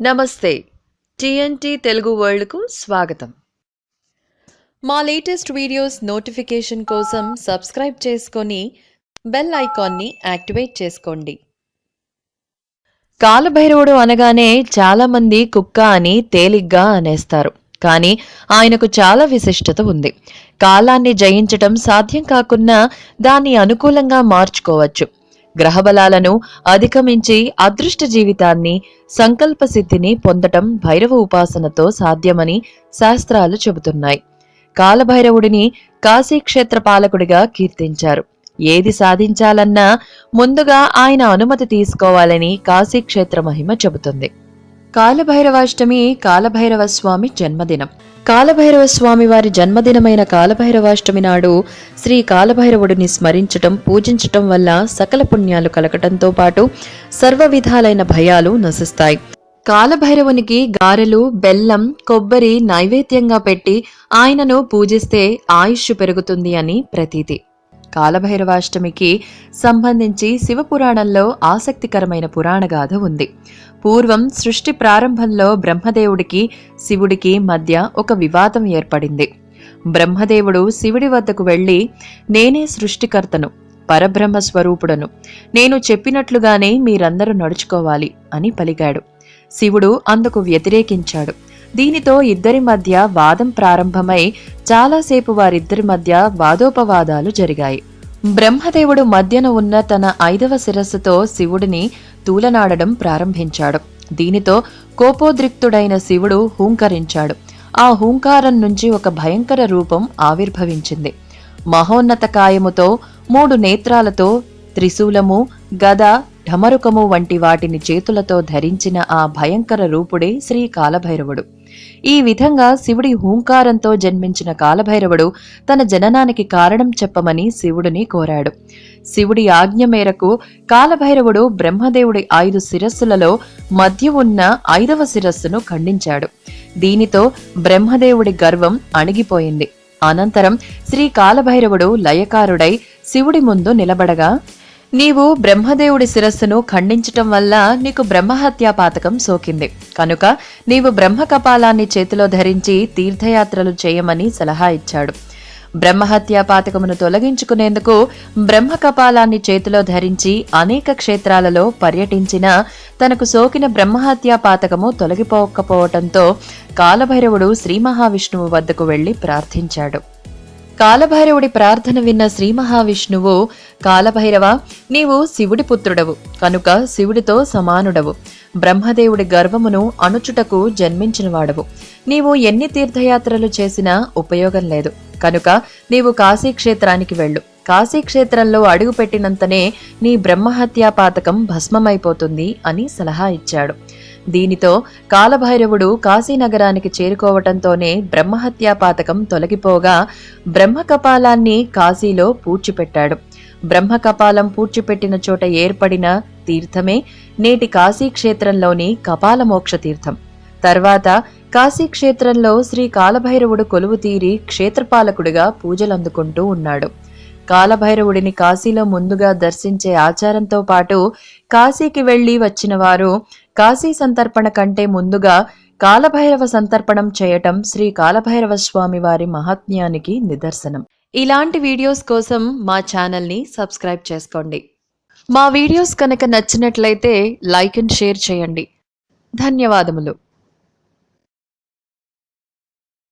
నమస్తే. టిఎన్టీ తెలుగు వరల్డ్కు స్వాగతం. మా లేటెస్ట్ వీడియోస్ నోటిఫికేషన్ కోసం సబ్స్క్రైబ్ చేసుకొని బెల్ ఐకాన్ని యాక్టివేట్ చేసుకోండి. కాలభైరవుడు అనగానే చాలామంది కుక్క అని తేలిగ్గా అనేస్తారు. కానీ ఆయనకు చాలా విశిష్టత ఉంది. కాలాన్ని జయించటం సాధ్యం కాకున్నా దాన్ని అనుకూలంగా మార్చుకోవచ్చు. గ్రహబలాలను అధిగమించి అదృష్ట జీవితాన్ని సంకల్ప సిద్ధిని పొందటం భైరవ ఉపాసనతో సాధ్యమని శాస్త్రాలు చెబుతున్నాయి. కాలభైరవుడిని కాశీక్షేత్ర పాలకుడిగా కీర్తించారు. ఏది సాధించాలన్నా ముందుగా ఆయన అనుమతి తీసుకోవాలని కాశీక్షేత్ర మహిమ చెబుతుంది. కాలభైరవాష్టమి కాలభైరవ స్వామి జన్మదినం. కాలభైరవ స్వామి వారి జన్మదినమైన కాలభైరవాష్టమి నాడు శ్రీ కాలభైరవుడిని స్మరించటం పూజించటం వల్ల సకల పుణ్యాలు కలగటంతో పాటు సర్వ విధాలైన భయాలు నశిస్తాయి. కాలభైరవునికి గారెలు బెల్లం కొబ్బరి నైవేద్యంగా పెట్టి ఆయనను పూజిస్తే ఆయుష్ పెరుగుతుంది అని ప్రతీతి. కాలభైరవాష్టమికి సంబంధించి శివపురాణంలో ఆసక్తికరమైన పురాణగాథ ఉంది. పూర్వం సృష్టి ప్రారంభంలో బ్రహ్మదేవుడికి శివుడికి మధ్య ఒక వివాదం ఏర్పడింది. బ్రహ్మదేవుడు శివుడి వద్దకు వెళ్ళి నేనే సృష్టికర్తను పరబ్రహ్మ స్వరూపుడను నేను చెప్పినట్లుగానే మీరందరూ నడుచుకోవాలి అని పలికాడు. శివుడు అందుకు వ్యతిరేకించాడు. దీనితో ఇద్దరి మధ్య వాదం ప్రారంభమై చాలాసేపు వారిద్దరి మధ్య వాదోపవాదాలు జరిగాయి. బ్రహ్మదేవుడు మధ్యన ఉన్న తన ఐదవ శిరస్సుతో శివుడిని తూలనాడడం ప్రారంభించాడు. దీనితో కోపోద్రిక్తుడైన శివుడు హూంకరించాడు. ఆ హూంకారం నుంచి ఒక భయంకర రూపం ఆవిర్భవించింది. మహోన్నత కాయముతో మూడు నేత్రాలతో త్రిశూలము గద ఢమరుకము వంటి వాటిని చేతులతో ధరించిన ఆ భయంకర రూపుడే శ్రీ కాలభైరవుడు. ఈ విధంగా శివుడి హూంకారంతో జన్మించిన కాలభైరవుడు తన జననానికి కారణం చెప్పమని శివుడిని కోరాడు. శివుడి ఆజ్ఞ మేరకు కాలభైరవుడు బ్రహ్మదేవుడి ఐదు శిరస్సులలో మధ్య ఉన్న ఐదవ శిరస్సును ఖండించాడు. దీనితో బ్రహ్మదేవుడి గర్వం అణిగిపోయింది. అనంతరం శ్రీ కాలభైరవుడు లయకారుడై శివుడి ముందు నిలబడగా నీవు బ్రహ్మదేవుడి శిరస్సును ఖండించటం వల్ల నీకు బ్రహ్మహత్యా పాతకం సోకింది. కనుక నీవు బ్రహ్మ కపాలాన్ని చేతిలో ధరించి తీర్థయాత్రలు చేయమని సలహా ఇచ్చాడు. బ్రహ్మహత్యా పాతకమును తొలగించుకునేందుకు బ్రహ్మ కపాలాన్ని చేతిలో ధరించి అనేక క్షేత్రాలలో పర్యటించిన తనకు సోకిన బ్రహ్మహత్యా పాతకము తొలగిపోకపోవటంతో కాలభైరవుడు శ్రీ మహావిష్ణువు వద్దకు వెళ్ళి ప్రార్థించాడు. కాలభైరవుడి ప్రార్థన విన్న శ్రీ మహావిష్ణువు కాలభైరవ నీవు శివుడి పుత్రుడవు కనుక శివుడితో సమానుడవు. బ్రహ్మదేవుడి గర్వమును అణుచుటకు జన్మించినవాడవు నీవు ఎన్ని తీర్థయాత్రలు చేసినా ఉపయోగం లేదు. కనుక నీవు కాశీక్షేత్రానికి వెళ్ళు. కాశీక్షేత్రంలో అడుగుపెట్టినంతనే నీ బ్రహ్మహత్యా పాతకం భస్మమైపోతుంది అని సలహా ఇచ్చాడు. దీనితో కాలభైరవుడు కాశీనగరానికి చేరుకోవటంతోనే బ్రహ్మహత్యా పాతకం తొలగిపోగా బ్రహ్మకపాలాన్ని కాశీలో పూడ్చిపెట్టాడు. బ్రహ్మకపాలం పూడ్చిపెట్టిన చోట ఏర్పడిన తీర్థమే నేటి కాశీక్షేత్రంలోని కపాలమోక్ష తీర్థం తర్వాత కాశీక్షేత్రంలో శ్రీ కాలభైరవుడు కొలువు తీరి క్షేత్రపాలకుడిగా పూజలందుకుంటూ ఉన్నాడు. కాలభైరవుడిని కాశీలో ముందుగా దర్శించే ఆచారంతో పాటు కాశీకి వెళ్ళి వచ్చిన వారు కాశీ సంతర్పణ కంటే ముందుగా కాలభైరవ సంతర్పణం చేయటం శ్రీ కాలభైరవ స్వామి వారి మహాత్మ్యానికి నిదర్శనం. ఇలాంటి వీడియోస్ కోసం మా ఛానల్ని సబ్స్క్రైబ్ చేసుకోండి. మా వీడియోస్ కనుక నచ్చినట్లయితే లైక్ అండ్ షేర్ చేయండి. ధన్యవాదములు.